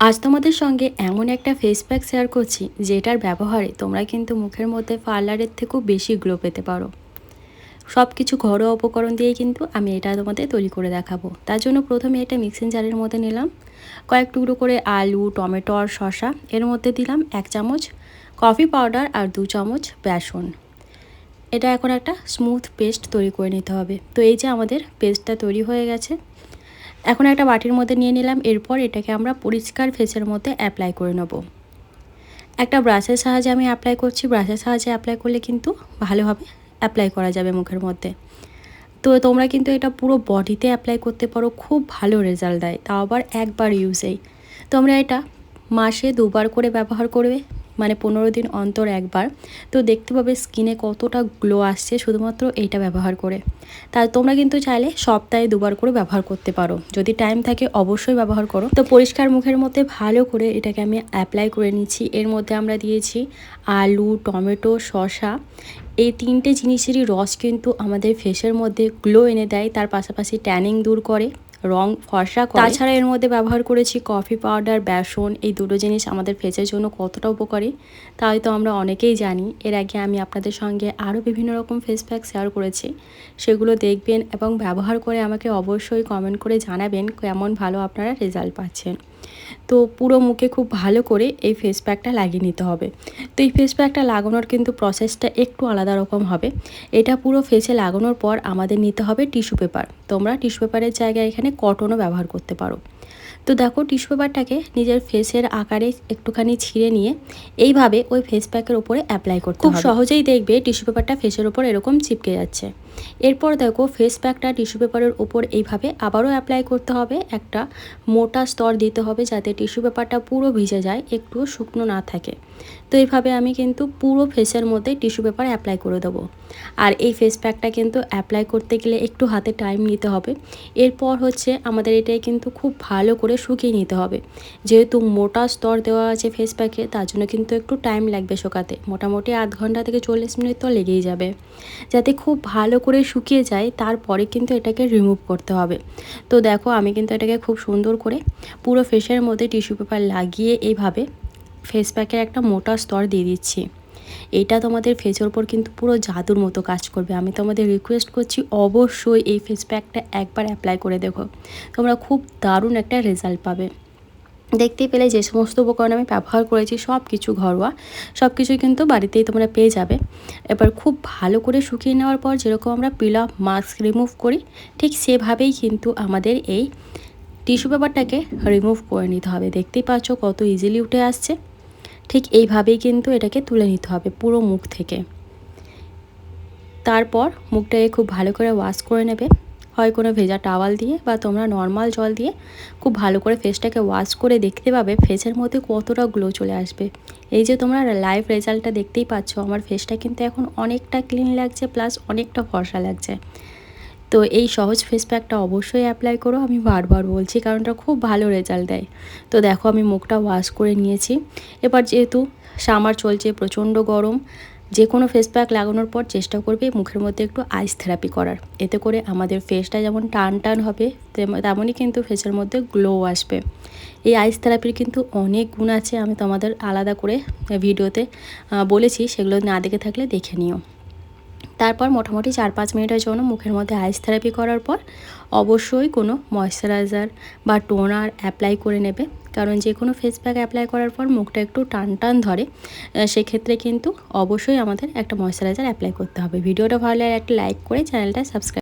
আজ তোমাদের সঙ্গে এমন একটা ফেস প্যাক শেয়ার করছি, যেটার ব্যবহারে তোমরা কিন্তু মুখের মধ্যে পার্লারের থেকেও বেশি গ্লো পেতে পারো। সব কিছু ঘরোয়া উপকরণ দিয়েই কিন্তু আমি এটা তোমাদের তৈরি করে দেখাবো। তার জন্য প্রথমে এটা মিক্সিং জারের মধ্যে নিলাম। কয়েক টুকরো করে আলু, টমেটো আর শসা, এর মধ্যে দিলাম এক চামচ কফি পাউডার আর দু চামচ বেসন। এটা এখন একটা স্মুথ পেস্ট তৈরি করে নিতে হবে। তো এই যে আমাদের পেস্টটা তৈরি হয়ে গেছে। এখন একটা বাটির মধ্যে নিয়ে নিলাম, এরপর এটাকে আমরা পরিষ্কার ফেসের মধ্যে অ্যাপ্লাই করে নেব। একটা ব্রাশের সাহায্যে আমি অ্যাপ্লাই করছি ব্রাশের সাহায্যে অ্যাপ্লাই করলে কিন্তু ভালোভাবে অ্যাপ্লাই করা যাবে মুখের মধ্যে। তো তোমরা কিন্তু এটা পুরো বডিতে অ্যাপ্লাই করতে পারো, খুব ভালো রেজাল্ট দেয়, তাও আবার একবার ইউজেই তোমরা এটা মাসে দুবার করে ব্যবহার করবে। মানে পনেরো দিন অন্তর একবার, তো দেখতে পাবে স্কিনে কতটা গ্লো আসছে, শুধুমাত্র এইটা ব্যবহার করে। তা তোমরা কিন্তু চাইলে সপ্তাহে দুবার করে ব্যবহার করতে পারো। যদি টাইম থাকে অবশ্যই ব্যবহার করো। তো পরিষ্কার মুখের মধ্যে ভালো করে এটাকে আমি অ্যাপ্লাই করে নিচ্ছি। এর মধ্যে আমরা দিয়েছি আলু, টমেটো, শসা। এই তিনটে জিনিসেরই রস কিন্তু আমাদের ফেসের মধ্যে গ্লো এনে দেয়। তার পাশাপাশি ট্যানিং দূর করে। রং ফর্সা তাছাড়া এর মধ্যে ব্যবহার করেছি কফি পাউডার বেসন, এই দুটো জিনিস আমাদের ফেসের জন্য কতটা উপকারী, তাই তো আমরা অনেকেই জানি। এর আগে আমি আপনাদের সঙ্গে আরও বিভিন্ন রকম ফেস প্যাক শেয়ার করেছি। সেগুলো দেখবেন এবং ব্যবহার করে আমাকে অবশ্যই কমেন্ট করে জানাবেন কেমন ভালো আপনারা রেজাল্ট পাচ্ছেন। তো পুরো মুখে খুব ভালো করে এই ফেস প্যাকটা লাগিয়ে নিতে হবে। তো এই ফেস প্যাকটা লাগানোর কিন্তু প্রসেসটা একটু আলাদা রকম হবে। এটা পুরো ফেসে লাগানোর পর আমাদের নিতে হবে টিস্যু পেপার তোমরা টিস্যু পেপারের জায়গায় এখানে কটনও ব্যবহার করতে পারো। তো দেখো টিস্যু পেপারটাকে নিজের ফেসের আকারে একটুখানি ছিঁড়ে নিয়ে এইভাবে ওই ফেস প্যাকের ওপরে অ্যাপ্লাই করতে খুব সহজেই দেখবে টিস্যু পেপারটা ফেসের ওপর এরকম চিপকে যাচ্ছে। এরপর দেখো ফেস প্যাকটা টিস্যু পেপারের ওপর এইভাবে আবারও অ্যাপ্লাই করতে হবে। একটা মোটা স্তর দিতে হবে যাতে টিস্যু পেপারটা পুরো ভিজে যায় একটুও শুকনো না থাকে। তো এইভাবে আমি কিন্তু পুরো ফেসের মধ্যে টিস্যু পেপার অ্যাপ্লাই করে দেবো। আর এই ফেস প্যাকটা কিন্তু অ্যাপ্লাই করতে গেলে একটু হাতে টাইম নিতে হবে। এরপর হচ্ছে আমাদের এটাই কিন্তু খুব ভালো করে শুকিয়ে নিতে হবে। যেহেতু মোটা স্তর দেওয়া আছে ফেস প্যাকে তার জন্য কিন্তু একটু টাইম লাগবে শোকাতে। মোটামুটি আধ ঘণ্টা থেকে চল্লিশ মিনিট তো লেগেই যাবে। যাতে খুব ভালো করে শুকিয়ে যায়, তারপরে কিন্তু এটাকে রিমুভ করতে হবে। তো দেখো, আমি কিন্তু এটাকে খুব সুন্দর করে পুরো ফেসের মধ্যে টিস্যু পেপার লাগিয়ে এইভাবে ফেস প্যাকের একটা মোটা স্তর দিয়ে দিচ্ছি। এটা তোমাদের ফেসের ওপর কিন্তু পুরো জাদুর মতো কাজ করবে। আমি তোমাদের রিকোয়েস্ট করছি অবশ্যই এই ফেস প্যাকটা একবার অ্যাপ্লাই করে দেখো। তোমরা খুব দারুণ একটা রেজাল্ট পাবে। দেখতে পেলে যে সমস্ত উপকরণ আমি ব্যবহার করেছি সব কিছু ঘরোয়া সব কিছুই কিন্তু বাড়িতেই তোমরা পেয়ে যাবে। এবার খুব ভালো করে শুকিয়ে নেওয়ার পর যেরকম আমরা পিল অফ মাস্ক রিমুভ করি, ঠিক সেভাবেই কিন্তু আমাদের এই টিস্যু পেপারটাকে রিমুভ করে নিতে হবে। দেখতেই পাচ্ছ কত ইজিলি উঠে আসছে। ঠিক এইভাবেই কিন্তু এটাকে তুলে নিতে হবে পুরো মুখ থেকে। তারপর মুখটাকে খুব ভালো করে ওয়াশ করে নেবে। হয় কোনো ভেজা টাওয়াল দিয়ে বা তোমরা নর্মাল জল দিয়ে খুব ভালো করে ফেসটাকে ওয়াশ করে দেখতে পাবে ফেসের মধ্যে কতটা গ্লো চলে আসবে। এই যে তোমরা লাইভ রেজাল্টটা দেখতেই পাচ্ছ, আমার ফেসটা কিন্তু এখন অনেকটা ক্লিন লাগছে প্লাস অনেকটা ফর্সা লাগছে। তো এই সহজ ফেস প্যাকটা অবশ্যই অ্যাপ্লাই করো। আমি বারবার বলছি কারণ এটা খুব ভালো রেজাল্ট দেয়। তো দেখো, আমি মুখটা ওয়াশ করে নিয়েছি। এবার যেহেতু সামার চলছে, প্রচণ্ড গরম যে কোনো ফেস প্যাক লাগানোর পর চেষ্টা করবে মুখের মধ্যে একটু আইস থেরাপি করার। এতে করে আমাদের ফেসটা যেমন টান টান হবে তেমনই কিন্তু ফেসের মধ্যে গ্লো আসবে। এই আইস থেরাপির কিন্তু অনেক গুণ আছে, আমি তোমাদের আলাদা করে ভিডিওতে বলেছি, সেগুলো না দেখে থাকলে দেখে নিও। তারপর মোটামুটি চার পাঁচ মিনিটের জন্য মুখের মধ্যে আইস থেরাপি করার পর অবশ্যই কোনো ময়শ্চারাইজার বা টোনার অ্যাপ্লাই করে নেবে। কারণ যে কোনো ফেস প্যাক অ্যাপ্লাই করার পর মুখটা একটু টান টান ধরে সেক্ষেত্রে কিন্তু অবশ্যই আমাদের একটা ময়শ্চারাইজার অ্যাপ্লাই করতে হবে। ভিডিওটা ভালো লাগে একটা লাইক করে চ্যানেলটা সাবস্ক্রাইব